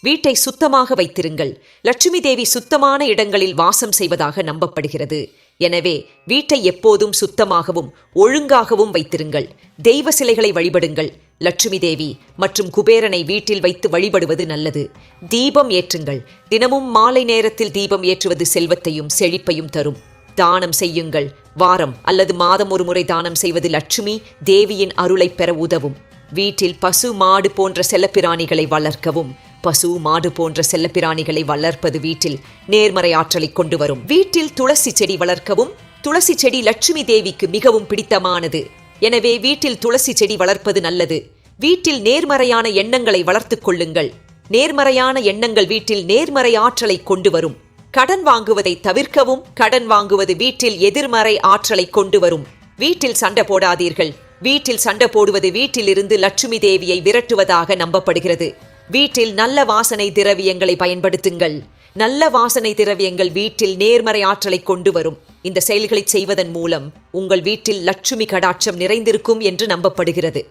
வீட்டை சுத்தமாக வைத்திருங்கள். லட்சுமி தேவி சுத்தமான இடங்களில் வாசம் செய்வதாக நம்பப்படுகிறது. எனவே வீட்டை எப்போதும் சுத்தமாகவும் ஒழுங்காகவும் வைத்திருங்கள். தெய்வ சிலைகளை வழிபடுங்கள். லட்சுமி தேவி மற்றும் குபேரனை வீட்டில் வைத்து வழிபடுவது நல்லது. தீபம் ஏற்றுங்கள். தினமும் மாலை நேரத்தில் தீபம் ஏற்றுவது செல்வத்தையும் செழிப்பையும் தரும். தானம் செய்யுங்கள். வாரம் அல்லது மாதம் ஒரு முறை தானம் செய்வது லட்சுமி தேவியின் அருளை பெற உதவும். வீட்டில் பசு மாடு போன்ற செல்லப்பிராணிகளை வளர்க்கவும். பசு மாடு போன்ற செல்லப்பிராணிகளை வளர்ப்பது வீட்டில் நேர்மறை ஆற்றலை கொண்டு வரும் வீட்டில் துளசி செடி வளர்க்கவும் துளசி செடி லட்சுமி தேவிக்கு மிகவும் பிடித்தமானது. எனவே வீட்டில் துளசி செடி வளர்ப்பது நல்லது. வீட்டில் நேர்மறையான எண்ணங்களை வளர்த்துக் கொள்ளுங்கள். நேர்மறையான எண்ணங்கள் வீட்டில் நேர்மறை ஆற்றலை கொண்டு வரும் கடன் வாங்குவதை தவிர்க்கவும் கடன் வாங்குவது வீட்டில் எதிர்மறை ஆற்றலை கொண்டு வரும் வீட்டில் சண்டை போடாதீர்கள். வீட்டில் சண்டை போடுவது வீட்டிலிருந்து லட்சுமி தேவியை விரட்டுவதாக நம்பப்படுகிறது. வீட்டில் நல்ல வாசனை திரவியங்களை பயன்படுத்துங்கள். நல்ல வாசனை திரவியங்கள் வீட்டில் நேர்மறை ஆற்றலை கொண்டு வரும். இந்த செயல்களை செய்வதன் மூலம் உங்கள் வீட்டில் லட்சுமி கடாட்சம் நிறைந்திருக்கும் என்று நம்பப்படுகிறது.